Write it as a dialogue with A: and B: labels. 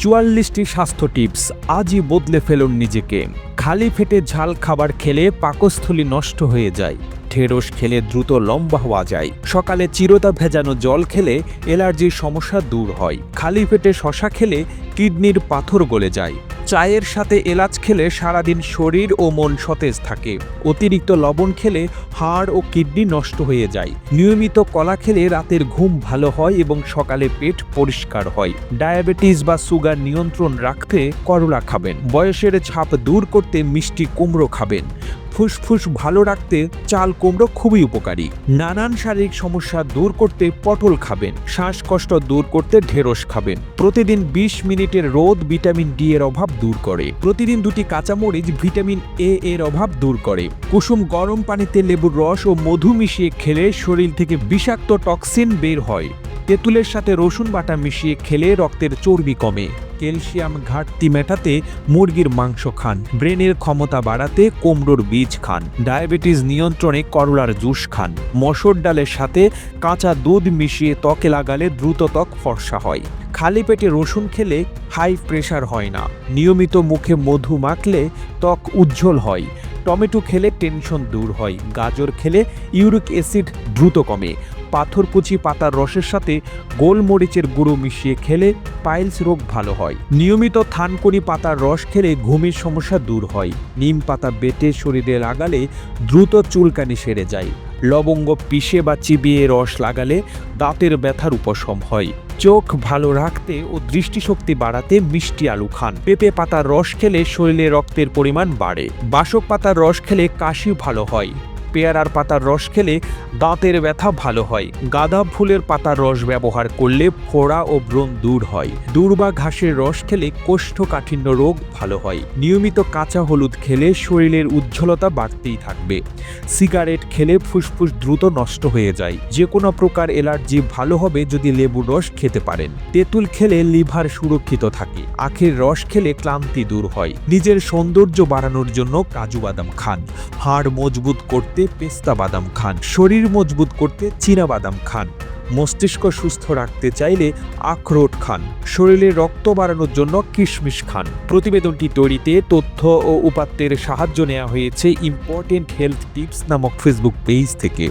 A: চুয়াল্লিশটি স্বাস্থ্য টিপস আজই বদলে ফেলুন নিজেকে। খালি ফেটে ঝাল খাবার খেলে পাকস্থলী নষ্ট হয়ে যায়। ঢেঁড়স খেলে দ্রুত লম্বা হওয়া যায়। সকালে চিরতা ভেজানো জল খেলে অ্যালার্জির সমস্যা দূর হয়। খালি পেটে শশা খেলে কিডনির পাথর গলে যায়। চায়ের সাথে এলাচ খেলে সারাদিন শরীর ও মন সতেজ থাকে। অতিরিক্ত লবণ খেলে হাড় ও কিডনি নষ্ট হয়ে যায়। নিয়মিত কলা খেলে রাতের ঘুম ভালো হয় এবং সকালে পেট পরিষ্কার হয়। ডায়াবেটিস বা সুগার নিয়ন্ত্রণ রাখতে করলা খাবেন। বয়সের ছাপ দূর করতে মিষ্টি কুমড়ো খাবেন। ফুসফুস ভালো রাখতে চাল কুমড়ো খুবই উপকারী। নানান শারীরিক সমস্যা দূর করতে পটল খাবেন, শ্বাসকষ্ট দূর করতে ঢেঁড়স খাবেন। প্রতিদিন ২০ মিনিটের রোদ ভিটামিন ডি এর অভাব দূর করে। প্রতিদিন দুটি কাঁচামরিচ ভিটামিন এ এর অভাব দূর করে। কুসুম গরম পানিতে লেবুর রস ও মধু মিশিয়ে খেলে শরীর থেকে বিষাক্ত টক্সিন বের হয়। তেঁতুলের সাথে রসুন বাটা মিশিয়ে খেলে রক্তের চর্বি কমে। ক্যালসিয়াম ঘাটতি মেটাতে মুরগির মাংস খান। ব্রেনের ক্ষমতা বাড়াতে কুমড়োর বীজ খান। ডায়াবেটিস নিয়ন্ত্রণে করলার জুস খান। মসুর ডালের সাথে কাঁচা দুধ মিশিয়ে ত্বকে লাগালে দ্রুত ত্বক ফর্সা হয়। খালি পেটে রসুন খেলে হাই প্রেশার হয় না। নিয়মিত মুখে মধু মাখলে ত্বক উজ্জ্বল হয়। টমেটো খেলে টেনশন দূর হয়। গাজর খেলে ইউরিক অ্যাসিড দ্রুত কমে। পাথরকুচি পাতার রসের সাথে গোলমরিচের গুঁড়ো মিশিয়ে খেলে পাইলস রোগ ভালো হয়। নিয়মিত থানকুনি পাতার রস খেলে ঘুমের সমস্যা দূর হয়। নিম পাতা বেটে শরীরে লাগালে দ্রুত চুলকানি সেরে যায়। লবঙ্গ পিষে বা চিবিয়ে রস লাগালে দাঁতের ব্যথার উপশম হয়। চোখ ভালো রাখতে ও দৃষ্টিশক্তি বাড়াতে মিষ্টি আলু খান। পেঁপে পাতার রস খেলে শরীরে রক্তের পরিমাণ বাড়ে। বাসক পাতার রস খেলে কাশি ভালো হয়। পেয়ারার পাতার রস খেলে দাঁতের ব্যথা ভালো হয়। গাঁদা ফুলের পাতার রস ব্যবহার করলে ফোড়া ও ব্রণ দূর হয়। দূর্বা ঘাসের রস খেলে কোষ্ঠকাঠিন্য রোগ ভালো হয়। নিয়মিত কাঁচা হলুদ খেলে শরীরের উজ্জ্বলতা বাড়তেই থাকবে। সিগারেট খেলে ফুসফুস দ্রুত নষ্ট হয়ে যায়। যে কোনো প্রকার এলার্জি ভালো হবে যদি লেবুর রস খেতে পারেন। তেঁতুল খেলে লিভার সুরক্ষিত থাকে। আখের রস খেলে ক্লান্তি দূর হয়। নিজের সৌন্দর্য বাড়ানোর জন্য কাজু বাদাম খান। হাড় মজবুত করতে পেস্তা বাদাম খান। শরীর মজবুত করতে বাদাম খান। মস্তিষ্ক সুস্থ রাখতে চাইলে আখরোট খান। শরীরে রক্ত বাড়ানোর জন্য কিশমিশ খান। প্রতিবেদনটি তৈরিতে তথ্য ও উপাত্তের সাহায্য নেওয়া হয়েছে ইম্পর্টেন্ট হেলথ টিপস নামক ফেসবুক পেজ থেকে।